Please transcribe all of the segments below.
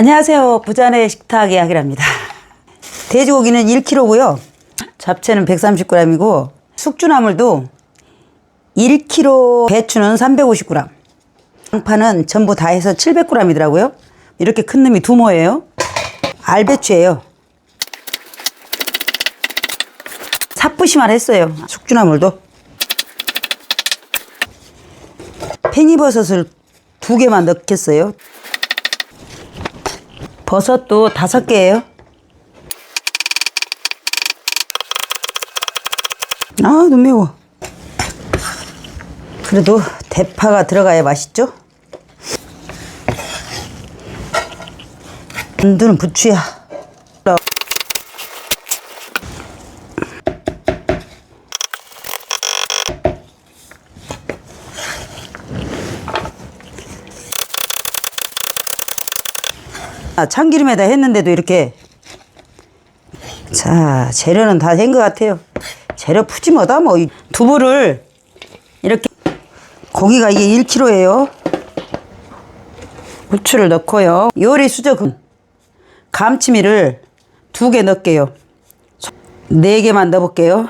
안녕하세요. 부산의 식탁 이야기랍니다. 돼지고기는 1kg고요. 잡채는 130g이고 숙주나물도 1kg, 배추는 350g. 양파는 전부 다 해서 700g이더라고요. 이렇게 큰 놈이 두 모예요. 알배추예요. 삽부시만 했어요. 숙주나물도. 팽이버섯을 두 개만 넣겠어요. 버섯도 다섯 개예요. 아, 너무 매워. 그래도 대파가 들어가야 맛있죠? 만두는 부추야. 아, 참기름에다 했는데도 이렇게. 자 재료는 다 된 것 같아요. 재료 푸짐하다 뭐이 두부를. 이렇게. 고기가 이게 1kg예요. 후추를 넣고요. 요리 수저금. 감치미를 두 개 넣을게요. 네 개만 넣어볼게요.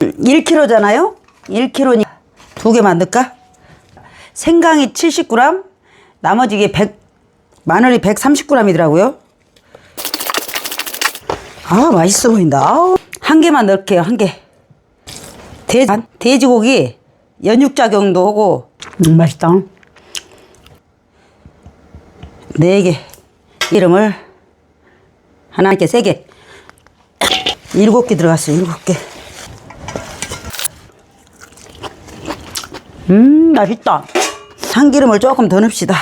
1kg잖아요? 1kg니 두 개만 넣을까? 생강이 70g 나머지 이게 100 마늘이 130g이더라고요. 아, 맛있어 보인다. 아우, 한 개만 넣을게요, 한 개. 돼, 돼지고기 연육작용도 오고, 음, 맛있다. 네 개. 이름을 하나, 이렇게 세 개. 일곱 개 들어갔어요, 일곱 개. 음, 맛있다. 참기름을 조금 더 넣읍시다.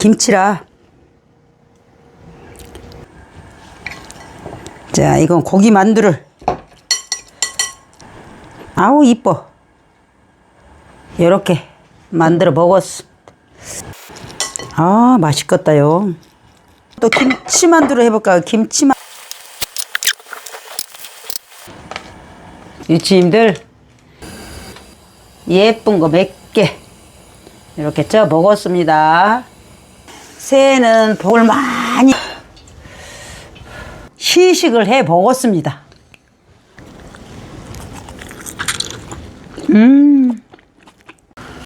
김치라. 자, 이건 고기 만두를. 아우, 이뻐. 요렇게 만들어 먹었어. 아, 맛있겠다요. 또 김치 만두를 해볼까요? 김치만. 유치님들, 예쁜 거 몇 개. 이렇게 쪄 먹었습니다. 새해는 복을 많이 시식을 해 먹었습니다. 음.